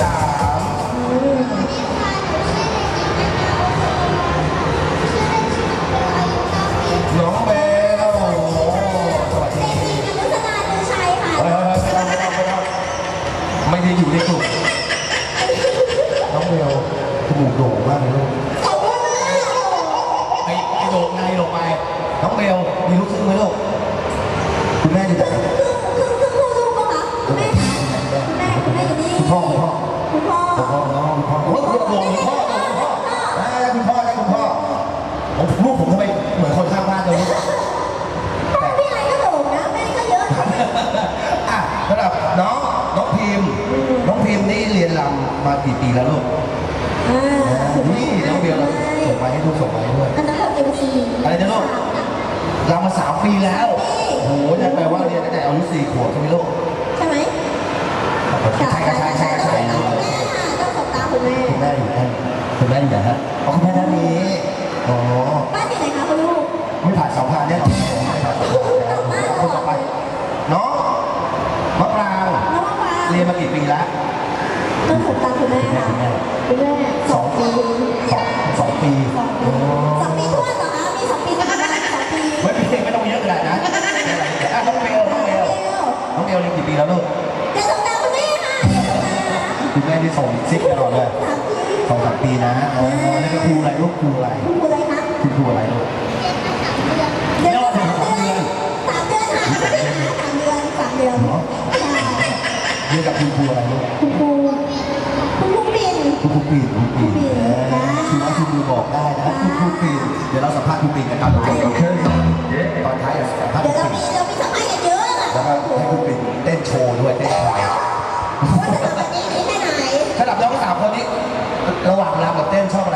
สามน้องเบลโอ้หวัดเออไม่ต้ม่ต้องไม่ไม่ได้อยู่ในกลุ่มน้องเบลจมูกโด่งมากเลยลูกไอ้ไอ้โด่งไงโด่งไปน้องเบลมีลูกครึ่งไหมลูกคุณแม่จะ พ่อคุณพ่อคุณพ่อน้องพ่อโอ้ยคุณพ่อคุณพ่อคุณพ่อได้คุณพ่อผมลูกผมทำไมเหมือนคนข้างบ้านเลยพ่อพี่ไรก็โด่งนะแม่ก็เยอะนะอะสำหรับน้องน้องพิมพ์น้องพิมพ์นี่เรียนรำมากี่ปีแล้วลูกอาคุณแม่นี่น้องเบลส่งมาให้ลูกส่งมาให้ด้วยอันนั้นเราเอ็มซีอะไรนะลูกรำมาสามปีแล้วโอ้โหนั่นแปลว่าเรียนตั้งแต่อายุสี่ขวบใช่ไหมลูกใช่ไหมใช่ใช่ใช่ใช่ คุณแม่คุณแม่อยู่ท่านคุณแม่อยู่ไหนฮะอ๋อคุณแม่ด้านนี้อ๋อบ้านที่ไหนคะคุณลูกไม่ผ่านสองพันแน่นอนไม่ผ่านสองพันแล้วเอาคนต่อไปน้องมะปรางน้องมะปรางเรียนมากี่ปีแล้วต้องสบตามคุณแม่ค่ะคุณแม่สองปีสองสองปีสองปีโอ้สองปีทวนเหรอคะมีสองปีประมาณสองปีไม่เป็นไม่ต้องเยอะขนาดนั้นน้องเบลน้องเบลน้องเบลเรียนกี่ปีแล้วลูกเดี๋ยวสบต คุณแม่ที่ส่งซิกตลอดเลยสามปีสองสามปีนะอ๋อแล้วก็ครูอะไรลูกครูอะไรคุณครูอะไรคะคุณครูอะไรลูกเดือนสามเดือนสามเดือนค่ะสามเดือนสามเดือนใช่เรียนกับคุณครูอะไรลูกคุณครูคุณครูปิ่นคุณครูปีนคุณครูปีน เต้นชอบอะไร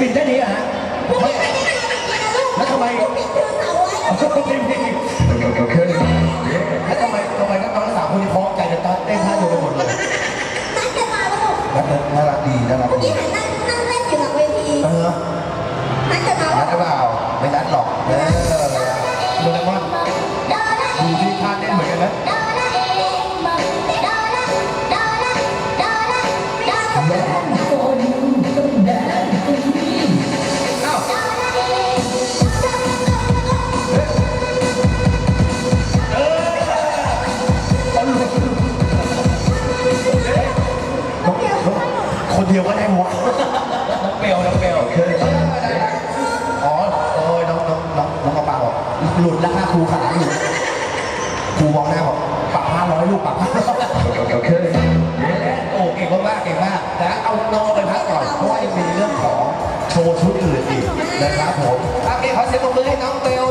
ปิ่นเต้นนี้อะฮะพวกไม่นี้ไม่ได้ทำอย่างนี้นะลูกแล้วทำไมพวกนี้ถือเสาไว้แล้วแล้วทำไมแล้วทำไมทำไมน้องทั้งสามคนนี้พร้อมใจกันเต้นท่าเดียวกันหมดเลยนัดกันมาลูกน่ารักน่ารักดีน่ารักเมื่อดี กี้เห็นนั่งนั่ง หลุดแล้วค่ะครูขาหลุดครูมองหน้าบอกปรับห้าร้อยลูกปรับห้าร้อยโอเคโอ้เก่งมากๆเก่งมากแต่เอาน้องไปพักก่อนเพราะว่ายังมีเรื่องของโชว์ชุดอื่นอีกนะครับผมโอเคขอเสียงปรบมือให้น้องเบล